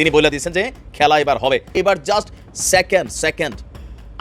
তিনি বলে দিয়েছেন যে খেলা এবার হবে। এবার জাস্ট সেকেন্ড সেকেন্ড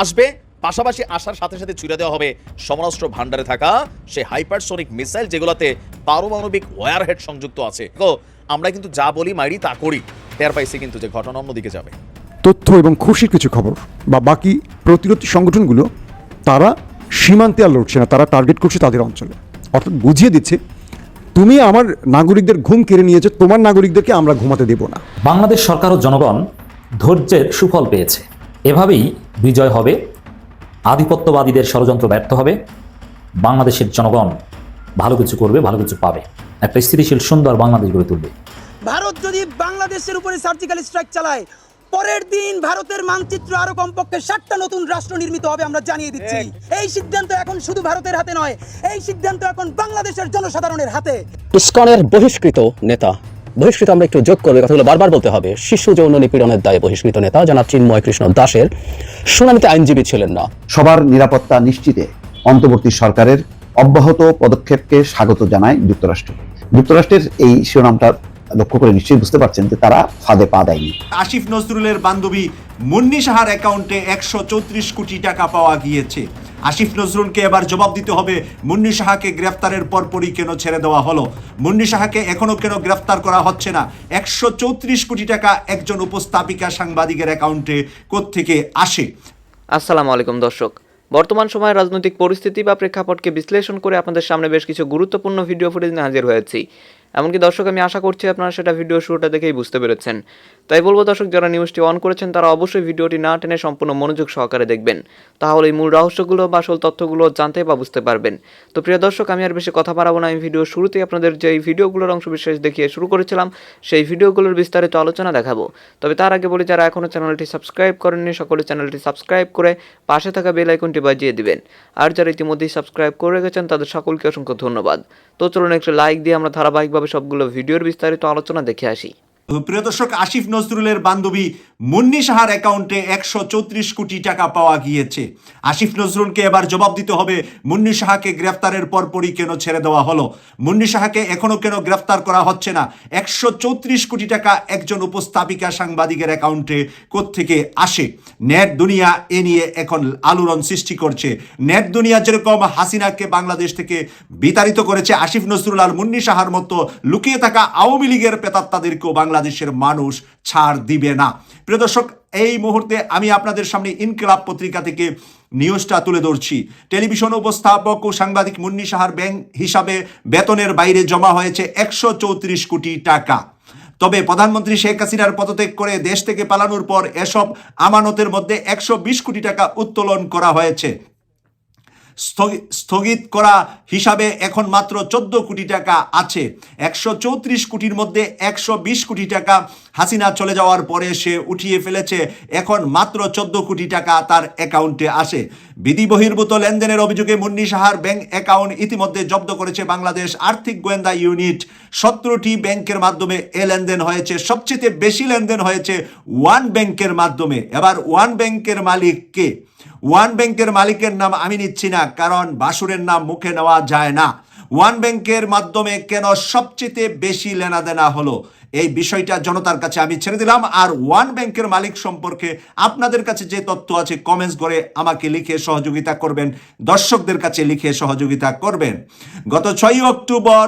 আসবে, পাশাপাশি আসার সাথে সাথে ছুড়ে দেওয়া হবে সমরাষ্ট্র ভান্ডারে থাকা সেই হাইপারসোনিক মিসাইল যেগুলোতে পারমাণবিক ওয়্যারহেড সংযুক্ত আছে। তো আমরা কিন্তু যা বলি মাইরি তা করি। টের পাইছি কিন্তু যে ঘটনা অন্যদিকে যাবে। তথ্য এবং খুশির কিছু খবর বা বাকি প্রতিরোধী সংগঠনগুলো, তারা সীমান্তে আর লড়ছে না, তারা টার্গেট করছে তাদের অঞ্চলে। অর্থাৎ বুঝিয়ে দিচ্ছে তুমি আমার নাগরিকদের ঘুম কেড়ে নিয়েছো তোমার নাগরিকদেরকে আমরা ঘুমাতে দেব না। বাংলাদেশ সরকার ও জনগণ ধৈর্যের সুফল পেয়েছে। এভাবেই বিজয় হবে আধিপত্যবাদীদের ষড়যন্ত্র ব্যর্থ হবে বাংলাদেশের জনগণ ভালো কিছু করবে ভালো কিছু পাবে। একটা স্থিতিশীল সুন্দর বাংলাদেশ গড়ে তুলবে। ভারত যদি বাংলাদেশের উপরে সার্জিক্যাল স্ট্রাইক চালায় পরের দিন ভারতের মানচিত্র আরও কমপক্ষে ষাটটা নতুন রাষ্ট্র নির্মিত হবে আমরা জানিয়ে দিচ্ছি। এই সিদ্ধান্ত এখন শুধু ভারতের হাতে নয় এই সিদ্ধান্ত এখন বাংলাদেশের জনসাধারণের হাতে। ইসকনের বহিষ্কৃত নেতা। বহিষ্কৃত আমরা একটু যোগ করবে কথাগুলো বারবার বলতে হবে। শিশু যৌন নিপীড়নের দায়ে বহিষ্কৃত নেতা জনাব চিন্ময় কৃষ্ণ দাসের। শুনানিতে আইনজীবী ছিলেন না। সবার নিরাপত্তা নিশ্চিতে অন্তর্বর্তী সরকারের অব্যাহত পদক্ষেপকে স্বাগত জানায় যুক্তরাষ্ট্র। যুক্তরাষ্ট্রের এই শিরোনামটা লক্ষ্য করে নিশ্চয়ই বুঝতে পারছেন যে তারা ফাঁদে পা দেয়নি। আসিফ নজরুলের বান্ধবী মুন্নি সাহার অ্যাকাউন্টে একশো চৌত্রিশ কোটি টাকা পাওয়া গিয়েছে। আসিফ নজরুলকে এবার জবাব দিতে হবে মুন্নি সাহাকে গ্রেফতারের পরপরই কেন ছেড়ে দেওয়া হলো? মুন্নি সাহাকে এখনও কেন গ্রেফতার করা হচ্ছে না? একশো চৌত্রিশ কোটি টাকা একজন উপস্থাপিকা সাংবাদিকের অ্যাকাউন্টে কোত্থেকে আসে? আসসালামু আলাইকুম দর্শক। বর্তমান সময়ে রাজনৈতিক পরিস্থিতি বা প্রেক্ষাপটকে বিশ্লেষণ করে আপনাদের সামনে বেশ কিছু গুরুত্বপূর্ণ ভিডিও ফুটেজ নিয়ে হাজির হয়েছি। এমনকি দর্শক, আমি আশা করছি আপনারা সেটা ভিডিও শুরুটা দেখেই বুঝতে পেরেছেন। তাই বলব, দর্শক, যারা নিউজটি অন করেছেন, তারা অবশ্যই ভিডিওটি না টেনে সম্পূর্ণ মনোযোগ সহকারে দেখবেন। তাহলে এই মূল রহস্যগুলো বা আসল তথ্যগুলো জানতে বা বুঝতে পারবেন। তো প্রিয় দর্শক, আমি আর বেশি কথা বাড়াবো না। আমি ভিডিও শুরুতেই আপনাদের যে ভিডিওগুলোর অংশ বিশেষ দেখিয়ে শুরু করেছিলাম, সেই ভিডিওগুলোর বিস্তারিত আলোচনা দেখাবো। তবে তার আগে বলি, যারা এখনও চ্যানেলটি সাবস্ক্রাইব করেননি, সকলে চ্যানেলটি সাবস্ক্রাইব করে পাশে থাকা বেল আইকনটি বাজিয়ে দিবেন। আর যারা ইতিমধ্যেই সাবস্ক্রাইব করে রেখেছেন, তাদের সকলকে অসংখ্য ধন্যবাদ। তো চলুন একটু লাইক দিয়ে আমরা ধারাবাহিকভাবে সবগুলো ভিডিওর বিস্তারিত আলোচনা দেখে আসি। প্রিয় দর্শক আসিফ নজরুলের বান্ধবী মুন্নি সাহার অ্যাকাউন্টে একশো চৌত্রিশ কোটি টাকা পাওয়া গিয়েছে। আসিফ নজরুলকে এবার জবাব দিতে হবে, মুন্নি সাহাকে গ্রেফতারের পরপরই কেন ছেড়ে দেওয়া হলো? মুন্নি সাহাকে এখনও কেন গ্রেফতার করা হচ্ছে না? একশো চৌত্রিশ কোটি টাকা একজন উপস্থাপিকা সাংবাদিকের অ্যাকাউন্টে কোত্থেকে আসে? নেট দুনিয়া এ নিয়ে এখন আলোড়ন সৃষ্টি করছে। নেট দুনিয়া যেরকম হাসিনাকে বাংলাদেশ থেকে বিতাড়িত করেছে, আসিফ নজরুল আর মুন্নি সাহার মতো লুকিয়ে থাকা আওয়ামী লীগের পেতাত্তাদেরকেও বাংলাদেশের মানুষ ছাড় দিবে না। প্রিয় দর্শক, এই মুহূর্তে আমি আপনাদের সামনে ইনকিলাব পত্রিকা থেকে নিউজটা তুলে ধরছি। টেলিভিশন উপস্থাপক ও সাংবাদিক মুন্নি সাহার ব্যাংক হিসাবে বেতনের বাইরে জমা হয়েছে একশো চৌত্রিশ কোটি টাকা। তবে প্রধানমন্ত্রী শেখ হাসিনার পদত্যাগ করে দেশ থেকে পালানোর পর এসব আমানতের মধ্যে একশো বিশ কোটি টাকা উত্তোলন করা হয়েছে। স্থগিত করা হিসাবে এখন মাত্র চোদ্দ কোটি টাকা আছে। একশো চৌত্রিশ কোটির মধ্যে একশো বিশ কোটি টাকা হাসিনা চলে যাওয়ার পরে সে উঠিয়ে ফেলেছে। এখন মাত্র চোদ্দ কোটি টাকা তার অ্যাকাউন্টে আসে। বিধি বহির্ভূত লেনদেনের অভিযোগে মুন্নি সাহার ব্যাংক অ্যাকাউন্ট ইতিমধ্যে জব্দ করেছে বাংলাদেশ আর্থিক গোয়েন্দা ইউনিট। সতেরোটি ব্যাংকের মাধ্যমে এ লেনদেন হয়েছে। সবচেয়ে বেশি লেনদেন হয়েছে ওয়ান ব্যাংকের মাধ্যমে। এবার ওয়ান ব্যাংকের মালিক কে? ওয়ান ব্যাংকের মালিকের নাম আমি নিচ্ছি না কারণ বাসুরের নাম মুখে নেওয়া যায় না। ওয়ান ব্যাংকের মাধ্যমে কেন সবচেয়ে বেশি লেনাদেনা হলো? এই বিষয়টা জনতার কাছে আমি ছেড়ে দিলাম। আর ওয়ান ব্যাংকের মালিক সম্পর্কে আপনাদের কাছে যে তথ্য আছে কমেন্টস করে আমাকে লিখে সহযোগিতা করবেন। দর্শকদের কাছে লিখে সহযোগিতা করবেন। গত ছয়ই অক্টোবর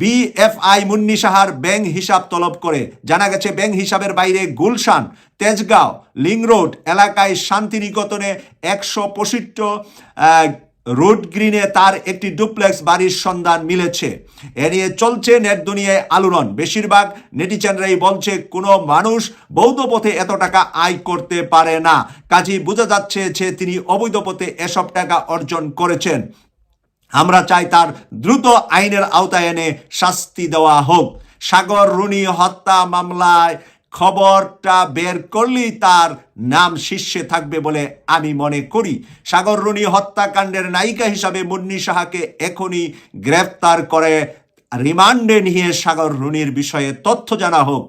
বিএফআই মুন্নি সাহার ব্যাংক হিসাব তলব করে জানা গেছে, ব্যাংক হিসাবের বাইরে গুলশান, তেজগাঁও লিং রোড এলাকায় শান্তিনিকেতনে একশো পঁয়ষট্টি রোড গ্রিনে তার একটি ডুপ্লেক্স বাড়ির সন্ধান মিলেছে। এ নিয়ে চলছে নেট দুনিয়ায় আলোড়ন। বেশিরভাগ নেটিজেনরাই বলছে, কোনো মানুষ বৌদ্ধ পথে এত টাকা আয় করতে পারে না। কাজেই বোঝা যাচ্ছে যে তিনি অবৈধ পথে এসব টাকা অর্জন করেছেন। আমরা চাই তার দ্রুত আইনের আওতায় এনে শাস্তি দেওয়া হোক। সাগর, রুনি হত্যা মামলায় খবরটা বের করলেই তার নাম শীর্ষে থাকবে বলে আমি মনে করি। সাগর রুনি হত্যাকাণ্ডের নায়িকা হিসাবে মুন্নি সাহাকে এখনই গ্রেফতার করে। রিমান্ডে নিয়ে সাগর রুনির বিষয়ে তথ্য জানা হোক।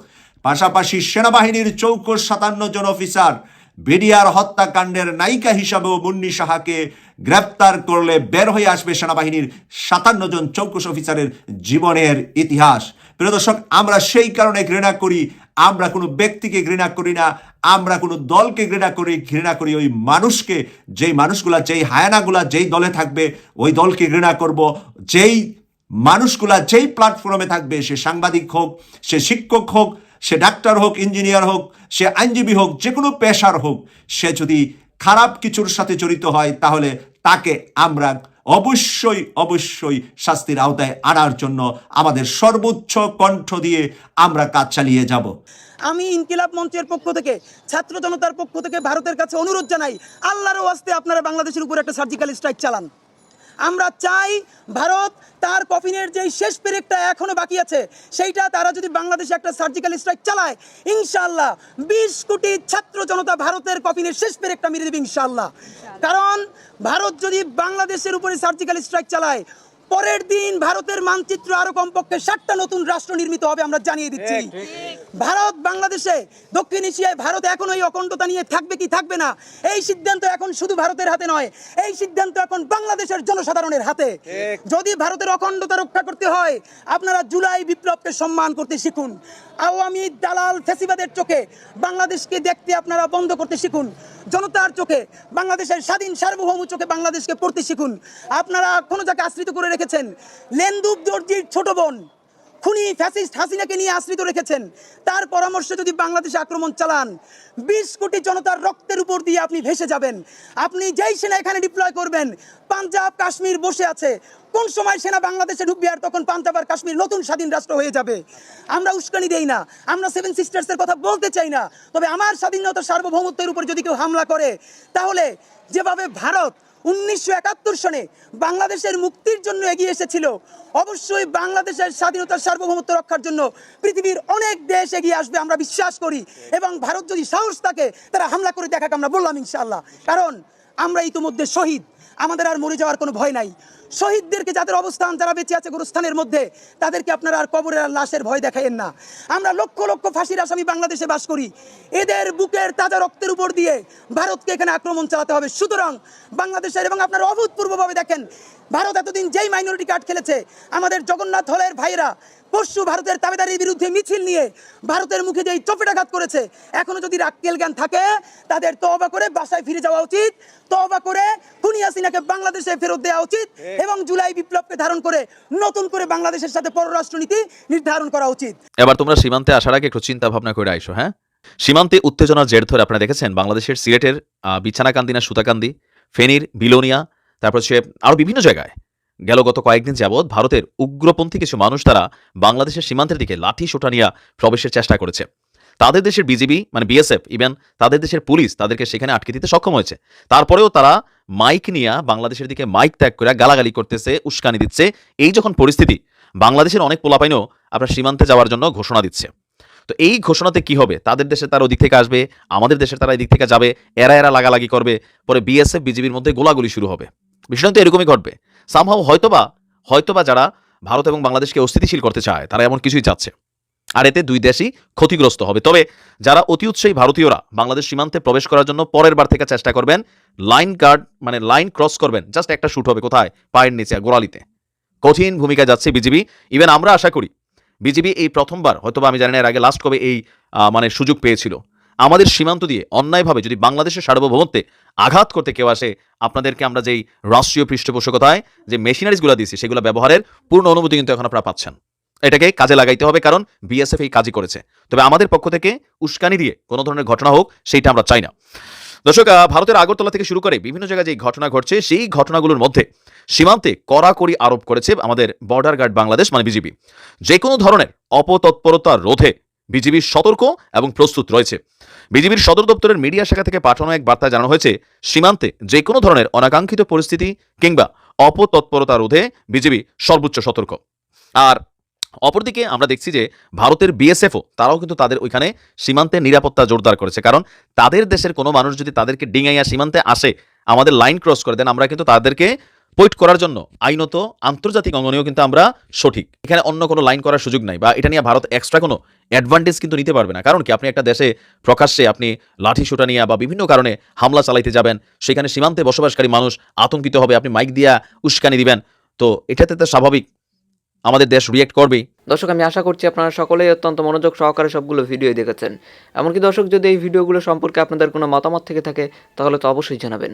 পাশাপাশি সেনাবাহিনীর চৌকস সাতান্ন জন অফিসার, বিডিআর হত্যাকাণ্ডের নায়িকা হিসাবেও মুন্নি সাহাকে গ্রেপ্তার করলে বের হয়ে আসবে সেনাবাহিনীর সাতান্ন জন চৌকস অফিসারের জীবনের ইতিহাস। প্রিয় দর্শক, আমরা সেই কারণে ঘৃণা করি। আমরা কোনো ব্যক্তিকে ঘৃণা করি না, আমরা কোনো দলকে ঘৃণা করি ঘৃণা করি ওই মানুষকে, যেই মানুষগুলা, যেই হায়ানাগুলা, যেই দলে থাকবে, ওই দলকে ঘৃণা করব। যেই মানুষগুলা, যেই প্ল্যাটফর্মে থাকবে, সে সাংবাদিক হোক, সে শিক্ষক হোক, সে ডাক্তার হোক, ইঞ্জিনিয়ার হোক, সে আইনজীবী হোক যে কোনো পেশার হোক, সে যদি খারাপ কিছুর সাথে জড়িত হয়, তাহলে তাকে আমরা অবশ্যই অবশ্যই শাস্তির আওতায় আনার জন্য আমাদের সর্বোচ্চ কণ্ঠ দিয়ে আমরা কাজ চালিয়ে যাব। আমি ইনকিলাব মঞ্চের পক্ষ থেকে, ছাত্র জনতার পক্ষ থেকে ভারতের কাছে অনুরোধ জানাই, আল্লাহর ওয়াস্তে আপনারা বাংলাদেশের উপর একটা সার্জিক্যাল স্ট্রাইক চালান। আমরা চাই ভারত তার কফিনের যেই শেষ পেরেকটা এখনও বাকি আছে, সেইটা তারা যদি বাংলাদেশে একটা সার্জিক্যাল স্ট্রাইক চালায় ইনশাল্লাহ বিশ কোটি ছাত্র জনতা ভারতের কফিনের শেষ পেরেকটা মেরে দেবে ইনশাল্লাহ কারণ ভারত যদি বাংলাদেশের উপরে সার্জিক্যাল স্ট্রাইক চালায় পরের দিন ভারতের মানচিত্র আরও কমপক্ষে ষাটটা নতুন রাষ্ট্র নির্মিত হবে আমরা জানিয়ে দিচ্ছি। ভারত বাংলাদেশে দক্ষিণ এশিয়ায় ভারত এখন এই অখণ্ডতা নিয়ে থাকবে কি থাকবে না? এই সিদ্ধান্ত এখন শুধু ভারতের হাতে নয় এই সিদ্ধান্ত এখন বাংলাদেশের জনসাধারণের হাতে। যদি ভারতের অখণ্ডতা রক্ষা করতে হয় আপনারা জুলাই বিপ্লবকে সম্মান করতে শিখুন। আওয়ামী দালাল ফেসিবাদের চোখে বাংলাদেশকে দেখতে আপনারা বন্ধ করতে শিখুন। জনতার চোখে, বাংলাদেশের স্বাধীন সার্বভৌম চোখে বাংলাদেশকে পড়তে শিখুন। আপনারা কোনো যাকে আশ্রিত করে রেখেছেন, লেন্দুপ দর্জির ছোট বোন খুনি ফ্যাসিস্ট হাসিনাকে নিয়ে আশ্রিত রেখেছেন। তার পরামর্শে যদি বাংলাদেশে আক্রমণ চালান, বিশ কোটি জনতার রক্তের উপর দিয়ে আপনি ভেসে যাবেন। আপনি যেই সেনা এখানে ডিপ্লয় করবেন, পাঞ্জাব, কাশ্মীর বসে আছে। কোন সময় সেনা বাংলাদেশে ঢুকবে আর তখন পাঞ্জাব আর কাশ্মীর নতুন স্বাধীন রাষ্ট্র হয়ে যাবে? আমরা উস্কানি দেই না, আমরা সেভেন সিস্টার্সের কথা বলতে চাই না। তবে আমার স্বাধীনতা সার্বভৌমত্বের উপর যদি কেউ হামলা করে, তাহলে যেভাবে ভারত উনিশশো একাত্তর সনে বাংলাদেশের মুক্তির জন্য এগিয়ে এসেছিল। অবশ্যই বাংলাদেশের স্বাধীনতার সার্বভৌমত্ব রক্ষার জন্য পৃথিবীর অনেক দেশ এগিয়ে আসবে আমরা বিশ্বাস করি এবং ভারত যদি সাহস থাকে তারা হামলা করে দেখাকে আমরা বললাম ইনশাল্লাহ কারণ আমরা ইতিমধ্যে শহীদ। আমাদের আর মরে যাওয়ার কোনো ভয় নাই। শহীদদেরকে যাদের অবস্থান, যারা বেঁচে আছে গোরস্থানের মধ্যে, তাদেরকে আপনারা আর কবরের আর লাশের ভয় দেখাইয়েন না। আমরা লক্ষ লক্ষ ফাঁসির আসামি বাংলাদেশে বাস করি। এদের বুকের তাজা রক্তের উপর দিয়ে ভারতকে এখানে আক্রমণ চালাতে হবে। সুতরাং বাংলাদেশের এবং আপনারা অভূতপূর্বভাবে দেখেন, ভারত এতদিন যেই মাইনরিটি কার্ড খেলেছে, আমাদের জগন্নাথ হলের ভাইরা পরশু ভারতের তাবেদারির বিরুদ্ধে মিছিল নিয়ে ভারতের মুখে যেই চপেটাঘাত করেছে এখনও যদি রাক্কেল জ্ঞান থাকে তাদের তওবা করে বাসায় ফিরে যাওয়া উচিত। তওবা করে খুনি হাসিনাকে বাংলাদেশে ফেরত দেওয়া উচিত এবং জুলাই বিপ্লবকে ধারণ করে নতুন করে বাংলাদেশের সাথে পররাষ্ট্রনীতি নির্ধারণ করা উচিত। এবার তোমরা সীমান্তে আসার আগে একটু চিন্তা ভাবনা করে আইসো হ্যাঁ? সীমান্তে উত্তেজনার জের ধরে আপনারা দেখেছেন বাংলাদেশের সিলেটের আহ, বিছানাকান্দি না সুতাকান্দি ফেনীর বিলোনিয়া তারপর হচ্ছে আরও বিভিন্ন জায়গায় গেল গত কয়েকদিন যাবৎ ভারতের উগ্রপন্থী কিছু মানুষ তারা বাংলাদেশের সীমান্তের দিকে লাঠি সোটা নিয়ে প্রবেশের চেষ্টা করেছে। তাদের দেশের বিজিবি মানে বিএসএফ ইভেন তাদের দেশের পুলিশ তাদেরকে সেখানে আটকে দিতে সক্ষম হয়েছে। তারপরেও তারা মাইক নিয়ে বাংলাদেশের দিকে মাইক ত্যাগ করে গালাগালি করতেছে, উস্কানি দিচ্ছে। এই যখন পরিস্থিতি, বাংলাদেশের অনেক পোলাপাইনও আপনার সীমান্তে যাওয়ার জন্য ঘোষণা দিচ্ছে। তো এই ঘোষণাতে কি হবে? তাদের দেশে তারা ওদিক থেকে আসবে, আমাদের দেশের তারা এদিক থেকে যাবে, এরা এরা লাগালাগি করবে, পরে বিএসএফ, বিজিবির মধ্যে গোলাগুলি শুরু হবে। বিষয়টা তো এরকমই ঘটবে। সামহাও হয়তোবা হয়তোবা যারা ভারত এবং বাংলাদেশকে অস্থিতিশীল করতে চায়, তারা এমন কিছুই চাচ্ছে। আর এতে দুই দেশই ক্ষতিগ্রস্ত হবে। তবে যারা অতি উৎসাহী ভারতীয়রা বাংলাদেশ সীমান্তে প্রবেশ করার জন্য পরের বার থেকে চেষ্টা করবেন, লাইন গার্ড মানে লাইন ক্রস করবেন, জাস্ট একটা শুট হবে কোথায়? পায়ের নিচে, গোড়ালিতে। কঠিন ভূমিকা যাচ্ছে বিজিবি ইভেন আমরা আশা করি বিজিবি এই প্রথমবার হয়তো আমি জানি না, এর আগে লাস্ট কবে এই মানে সুযোগ পেয়েছিল। আমাদের সীমান্ত দিয়ে অন্যায়ভাবে যদি বাংলাদেশের সার্বভৌমত্বে আঘাত করতে কেউ আসে, আপনাদেরকে আমরা যেই রাষ্ট্রীয় পৃষ্ঠপোষকতায় যে মেশিনারিজগুলো দিয়েছি, সেগুলো ব্যবহারের পূর্ণ অনুমতি কিন্তু এখন আপনারা পাচ্ছেন। এটাকে কাজে লাগাইতে হবে কারণ বিএসএফ এই কাজই করেছে। তবে আমাদের পক্ষ থেকে উস্কানি দিয়ে কোনো ধরনের ঘটনা হোক, সেইটা আমরা চাই না। দর্শক ভারতের আগরতলা থেকে শুরু করে বিভিন্ন জায়গায় যে ঘটনা ঘটছে, সেই ঘটনাগুলোর মধ্যে সীমান্তে কড়াকড়ি আরোপ করেছে আমাদের বর্ডার গার্ড বাংলাদেশ মানে বিজিবি যে কোনো ধরনের অপতৎপরতা রোধে বিজিবির সতর্ক এবং প্রস্তুত রয়েছে। বিজিবির সদর দপ্তরের মিডিয়া শাখা থেকে পাঠানো এক বার্তা জানানো হয়েছে, সীমান্তে যে কোনো ধরনের অনাকাঙ্ক্ষিত পরিস্থিতি কিংবা অপতৎপরতা রোধে বিজিবি সর্বোচ্চ সতর্ক। আর অপরদিকে আমরা দেখছি যে ভারতের বিএসএফও তারাও কিন্তু তাদের ওইখানে সীমান্তে নিরাপত্তা জোরদার করেছে। কারণ তাদের দেশের কোনো মানুষ যদি তাদেরকে ডিঙাইয়া সীমান্তে আসে, আমাদের লাইন ক্রস করে, দেন আমরা কিন্তু তাদেরকে পয়েন্ট করার জন্য আইনত আন্তর্জাতিক অঙ্গনেও কিন্তু আমরা সঠিক। এখানে অন্য কোনো লাইন করার সুযোগ নাই বা এটা নিয়ে ভারত এক্সট্রা কোনো অ্যাডভান্টেজ কিন্তু নিতে পারবে না। কারণ কি? আপনি একটা দেশে প্রকাশ্যে আপনি লাঠি শুটা নিয়ে বা বিভিন্ন কারণে হামলা চালাইতে যাবেন, সেখানে সীমান্তে বসবাসকারী মানুষ আতঙ্কিত হবে, আপনি মাইক দিয়া উস্কানি দিবেন। তো এটাতে তো স্বাভাবিক। আমাদের দেশ রিয়েক্ট করবেই। দর্শক, আমি আশা করছি আপনারা সকলেই অত্যন্ত মনোযোগ সহকারে সবগুলো ভিডিও দেখেছেন। এমনকি দর্শক, যদি এই ভিডিওগুলো সম্পর্কে আপনাদের কোনো মতামত থেকে থাকে, তাহলে তো অবশ্যই জানাবেন।